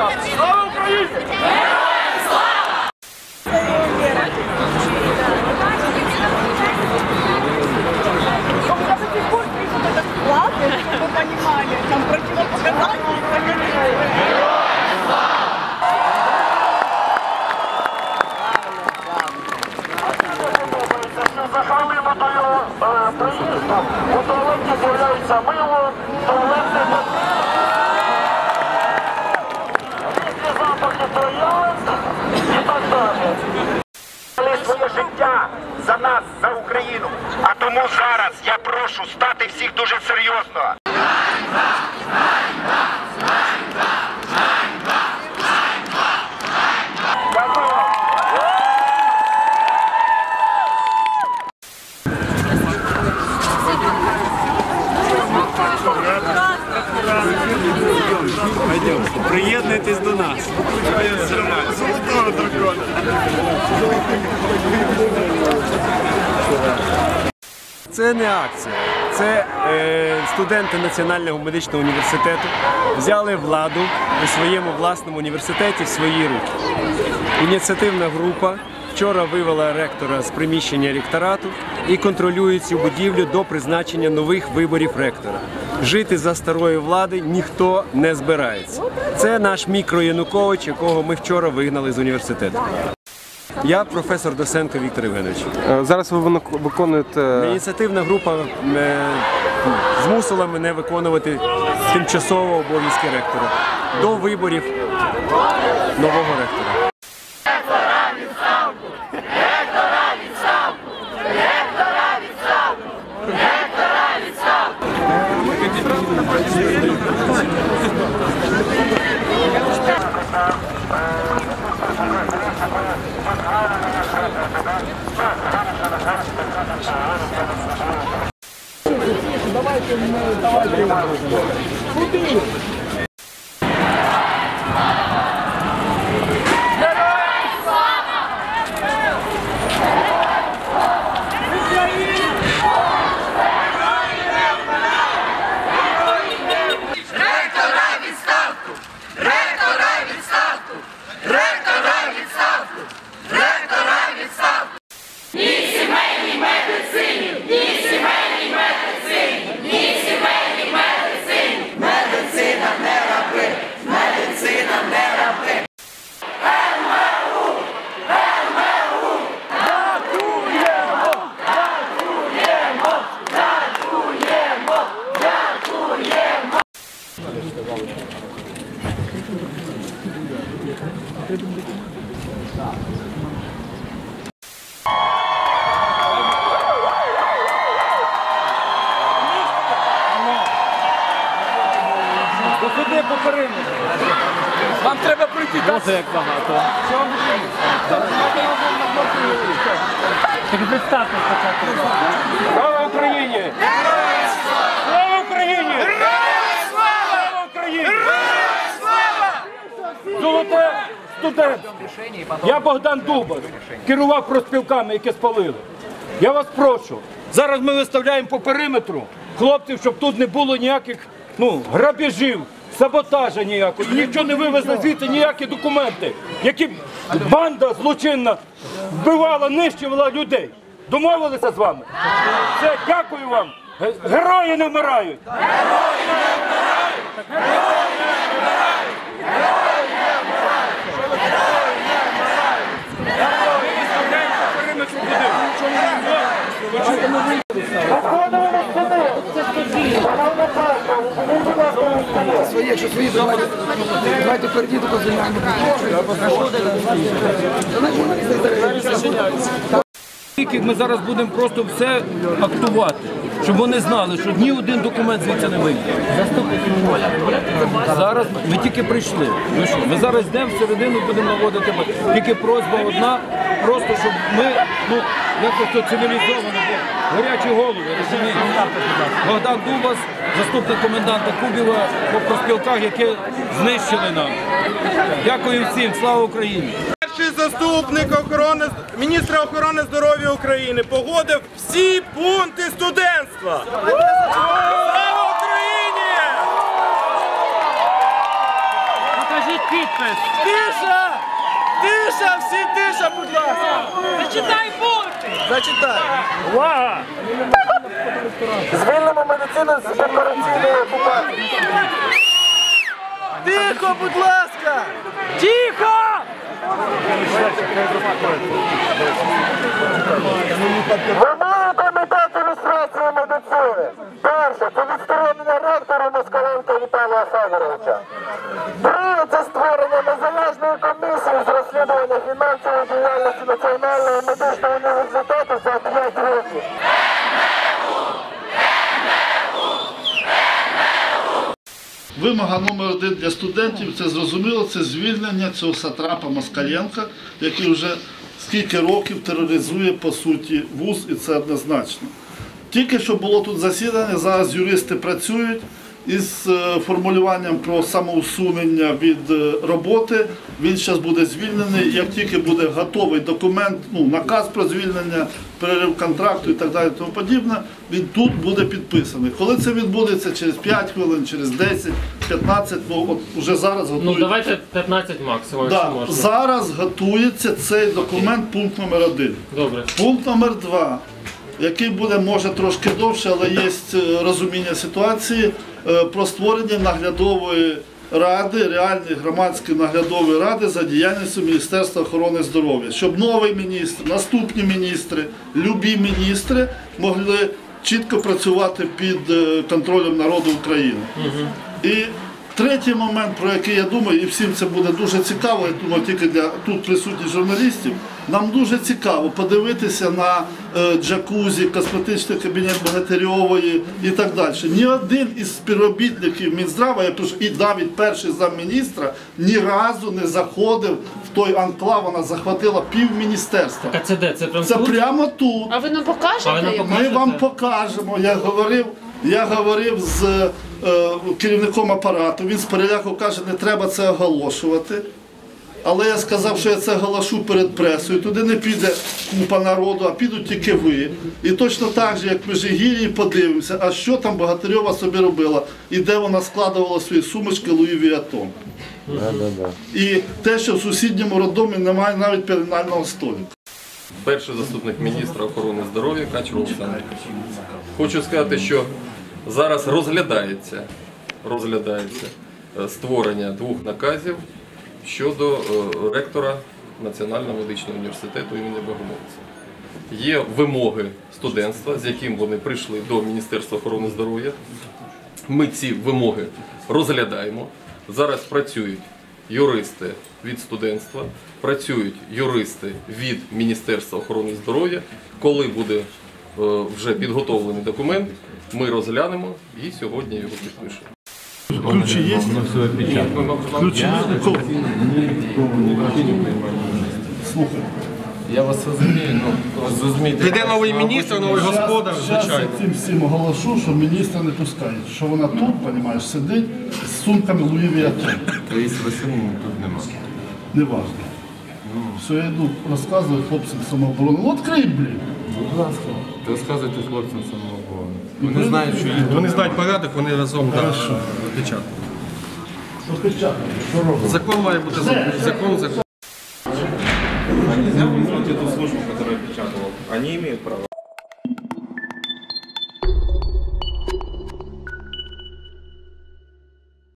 Слава Україні! Ладно, чтобы вы понимали, там противопоказания. За до його е, приїзду у туалеті з'являється мило, туалетний папір. Різні запахи троянд і так далі. Дали своє життя за нас, за Україну. А тому зараз я прошу стати всіх дуже серйозно. Приєднуйтесь до нас. Це не акція. Це е, студенти Національного медичного університету взяли владу у своєму власному університеті в свої руки. Ініціативна група вчора вивела ректора з приміщення ректорату і контролює цю будівлю до призначення нових виборів ректора. Жити за старої влади ніхто не збирається. Це наш мікро Янукович, якого ми вчора вигнали з університету. Я професор Досенко Віктор Євгенович. Е, Зараз ви виконуєте Ініціативна група змусила мене виконувати тимчасово обов'язки ректора до виборів нового ректора. Давайте, давайте. Куди? Сюди по периметру. Вам треба пройти. Боже, як багато. Так представте спочатку. Слава Україні! Слава Україні! Слава Україні! Золоте студент! Я Богдан Дубас, керував проспілками, які спалили. Я вас прошу, зараз ми виставляємо по периметру хлопців, щоб тут не було ніяких ну, грабежів, саботажа ніякого, нічого не вивезли звідти, ніякі документи, які банда злочинна вбивала, нищувала людей. Домовилися з вами? Все, дякую вам. Ге- Герої не вмирають. Давайте, давайте то звільняємо. Ми зараз будемо просто все актувати, щоб вони знали, що ні один документ звідси не вийде. Зараз ви тільки прийшли. Ну що, ми зараз йдемо всередину, будемо наводити. Тільки просьба одна, просто щоб ми ну якось цивілізовано. Гарячі голови, розумієте? Богдан Дубас, заступник коменданта Кубіва по проспілках, які знищили нам. Дякую всім, слава Україні! Перший заступник охорони міністра охорони здоров'я України погодив всі пункти студентства. Слава Україні! покажіть підпис. Тиша! Тиша! Всі тиша, будь ласка! Зачитай пункти. Зачитай! Увага! Звільнимо медицину з корупційної окупації. Тихо, будь ласка! Тихо! Вимоги до метод ілюстрації медицини. Перше, це відсторонення ректора Москаленка Віталія Федоровича. Друге, це створення діяльності Національного медичного університету за 5 років. Вимога номер один для студентів це зрозуміло, це звільнення цього сатрапа Москаленка, який вже скільки років тероризує по суті вуз, і це однозначно. Тільки що було тут засідання, зараз юристи працюють із е, формулюванням про самоусунення від е, роботи. Він зараз буде звільнений. Як тільки буде готовий документ, ну наказ про звільнення, перерив контракту і так далі, тому подібне, він тут буде підписаний. Коли це відбудеться через 5 хвилин, через 10, 15, ну от уже зараз готують. Ну давайте 15 максимум, Да, якщо можна. зараз готується цей документ, пункт номер один. Добре. Пункт номер два, який буде може трошки довше, але є е, розуміння ситуації е, про створення наглядової ради, реальної громадської наглядової ради за діяльністю Міністерства охорони здоров'я, щоб новий міністр, наступні міністри, любі міністри могли чітко працювати під е, контролем народу України. І третій момент, про який я думаю, і всім це буде дуже цікаво, я думаю, тільки для тут присутніх журналістів. Нам дуже цікаво подивитися на е, джакузі, косметичний кабінет Богатирьової і так далі. Ні один із співробітників Мінздрава, я пишу, і навіть перший замміністра, ні разу не заходив в той анклав, вона захватила півміністерства. А це де? Це прям Це тут? прямо тут. А ви нам А ви покажете? нам? Ми вам покажемо. Я говорив, я говорив з е, керівником апарату. Він з переляку каже, не треба це оголошувати. Але я сказав, що я це оголошу перед пресою. Туди не піде купа народу, а підуть тільки ви. І точно так же, як в Межигір'ї, подивимося, а що там Богатирьова собі робила і де вона складувала свої сумочки Луї Віатон. І те, що в сусідньому роддомі немає навіть пеленального столика. перший заступник міністра охорони здоров'я Качур Олександр. Хочу сказати, що зараз розглядається, розглядається е, створення двох наказів щодо е, ректора Національного медичного університету імені Богомольця. Є вимоги студентства, з яким вони прийшли до Міністерства охорони здоров'я. Ми ці вимоги розглядаємо. Зараз працюють юристи від студентства, працюють юристи від Міністерства охорони здоров'я. Коли буде е, вже підготовлений документ, ми розглянемо і сьогодні його підпишемо. Ключі є? Ключі є? У кого? Слухай. Я вас розумію, ну. Прийде новий міністр, новий господар, Зараз звичайно. я цим всім оголошу, що міністра не пускають. Що вона тут, розумієш, сидить з сумками Луї Віатон. Таїсі Васильівни тут нема. Неважно. Все, я йду розказую хлопцям самооборони. Ну, відкрий, блін. Будь ласка, розказуйте хлопцям самооборони. Вони знають, що їх Вони знають порядок, вони разом да, печатають. Закон має бути закон, закон, закон. эту службу, которая печатала, они имеют право.